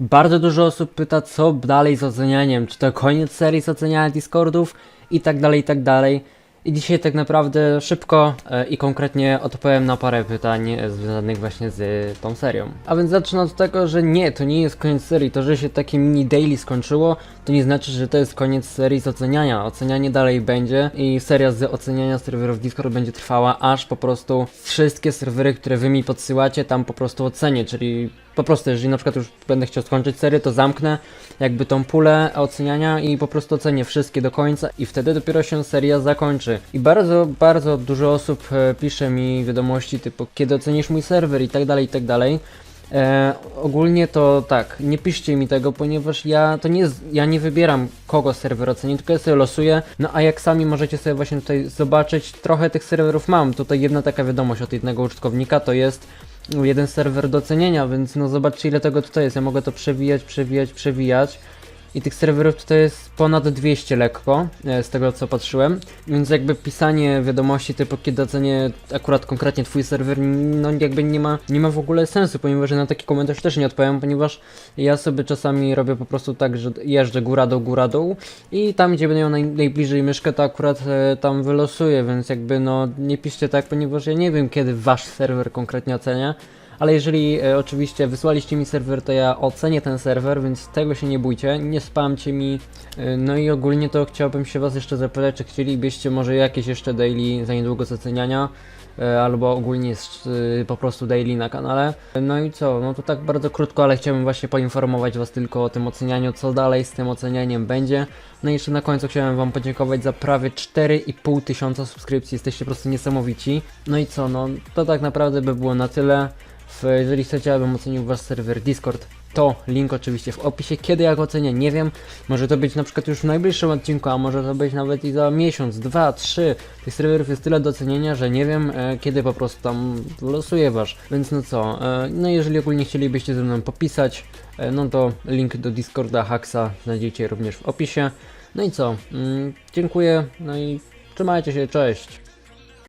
Bardzo dużo osób pyta, co dalej z ocenianiem, czy to koniec serii z oceniania Discordów i tak dalej, i tak dalej. I dzisiaj tak naprawdę szybko e, i konkretnie odpowiem na parę pytań e, związanych właśnie z e, tą serią. A więc zacznę od tego, że nie, to nie jest koniec serii. To, że się takie mini daily skończyło, to nie znaczy, że to jest koniec serii z oceniania. Ocenianie dalej będzie i seria z oceniania serwerów Discord będzie trwała, aż po prostu wszystkie serwery, które wy mi podsyłacie, tam po prostu ocenię, czyli po prostu, jeżeli na przykład już będę chciał skończyć serię, to zamknę jakby tą pulę oceniania i po prostu ocenię wszystkie do końca i wtedy dopiero się seria zakończy. I bardzo, bardzo dużo osób e, pisze mi wiadomości typu kiedy ocenisz mój serwer i tak dalej, i tak dalej. E, ogólnie to tak, nie piszcie mi tego, ponieważ ja to nie ja nie wybieram kogo serwer oceni, tylko ja sobie losuję. No a jak sami możecie sobie właśnie tutaj zobaczyć, trochę tych serwerów mam. Tutaj jedna taka wiadomość od jednego użytkownika to jest jeden serwer do ocenienia, więc no zobaczcie ile tego tutaj jest. Ja mogę to przewijać, przewijać, przewijać. I tych serwerów tutaj jest ponad 200 lekko, e, z tego co patrzyłem. Więc jakby pisanie wiadomości typu kiedy ocenię akurat konkretnie twój serwer, no jakby nie ma, nie ma w ogóle sensu, ponieważ na taki komentarz też nie odpowiem, ponieważ ja sobie czasami robię po prostu tak, że jeżdżę góra dół, góra dół i tam gdzie będę miał naj, najbliżej myszkę, to akurat e, tam wylosuję, więc jakby no nie piszcie tak, ponieważ ja nie wiem kiedy wasz serwer konkretnie ocenia. Ale jeżeli e, oczywiście wysłaliście mi serwer, to ja ocenię ten serwer, więc tego się nie bójcie, nie spamcie mi. E, no i ogólnie to chciałbym się was jeszcze zapytać, czy chcielibyście może jakieś jeszcze daily za niedługo z oceniania, e, albo ogólnie jest, e, po prostu daily na kanale. No i co, no to tak bardzo krótko, ale chciałbym właśnie poinformować was tylko o tym ocenianiu, co dalej z tym ocenianiem będzie. No i jeszcze na końcu chciałem wam podziękować za prawie 4,5 tysiąca subskrypcji, jesteście po prostu niesamowici. No i co, no to tak naprawdę by było na tyle. Jeżeli chcecie, abym ocenił wasz serwer Discord, to link oczywiście w opisie. Kiedy jak ocenię, nie wiem. Może to być na przykład już w najbliższym odcinku, a może to być nawet i za miesiąc, dwa, trzy. Tych serwerów jest tyle do ocenienia, że nie wiem, e, kiedy po prostu tam losuję wasz. Więc no co, e, no jeżeli ogólnie chcielibyście ze mną popisać, e, no to link do Discorda Haxa znajdziecie również w opisie. No i co, mm, dziękuję, no i trzymajcie się, cześć.